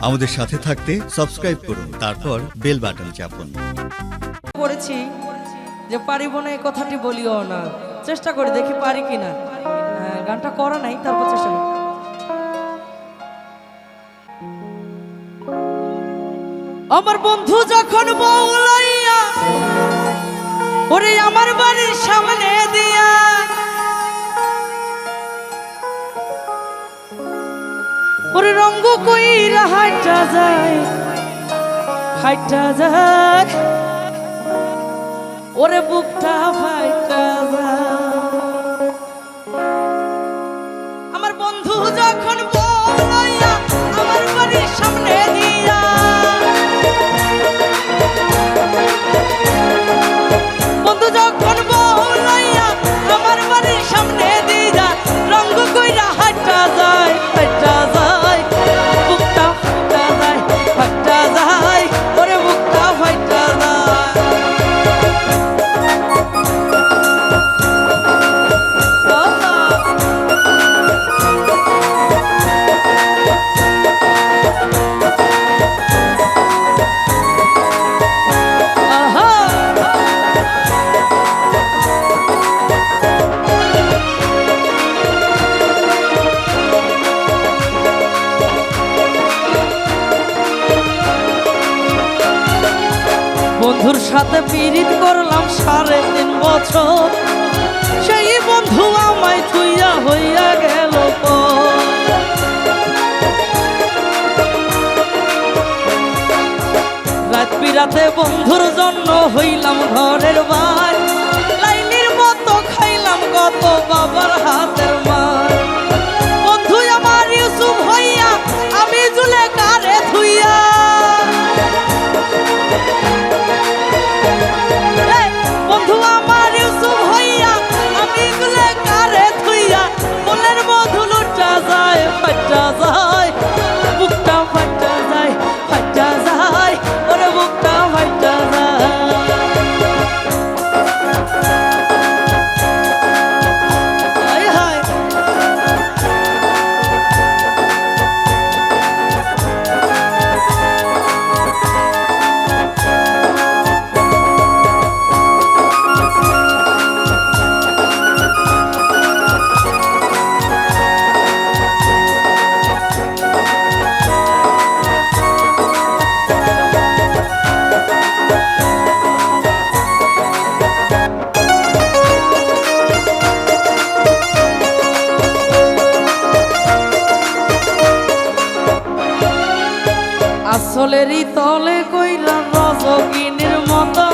আমাদের সাথে থাকতে সাবস্ক্রাইব করুন তারপর বেল বাটন চাপুন। করেছি যে পারিব না এই কথাটি বলিও না। চেষ্টা করে দেখি পারি কিনা। হ্যাঁ, গানটা করা নাই তারপর চেষ্টা করি। আমার বন্ধু যখন বউলাইয়া ওরে রঙ্গ কইরা হাইটা যায় হাইটা যায়। ওরে বুকটা ফাইটা আমার বন্ধু যখন বলাইয়া আমার বাড়ির সামনে দিয়া, বন্ধু যখন বন্ধুর সাথে পীড়িত করলাম সাড়ে তিন বছর সেই বন্ধু আমায় থুইয়া হইয়া গেল। রাত বিরাতে বন্ধুর জন্য হইলাম ঘরের বাই লাইনির মতো খাইলাম কত বাবার হাতের আসলেরই তলে কইরা রজগিনীর মতো।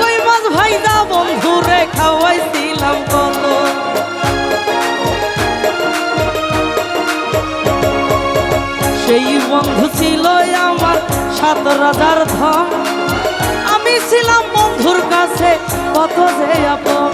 কই মাছ ভাইদা বন্ধুরে খাওয়াইছিলাম কত। সেই বন্ধু ছিল আমার সাত রাজার ধন। আমি ছিলাম বন্ধুর কাছে কত যে আপন।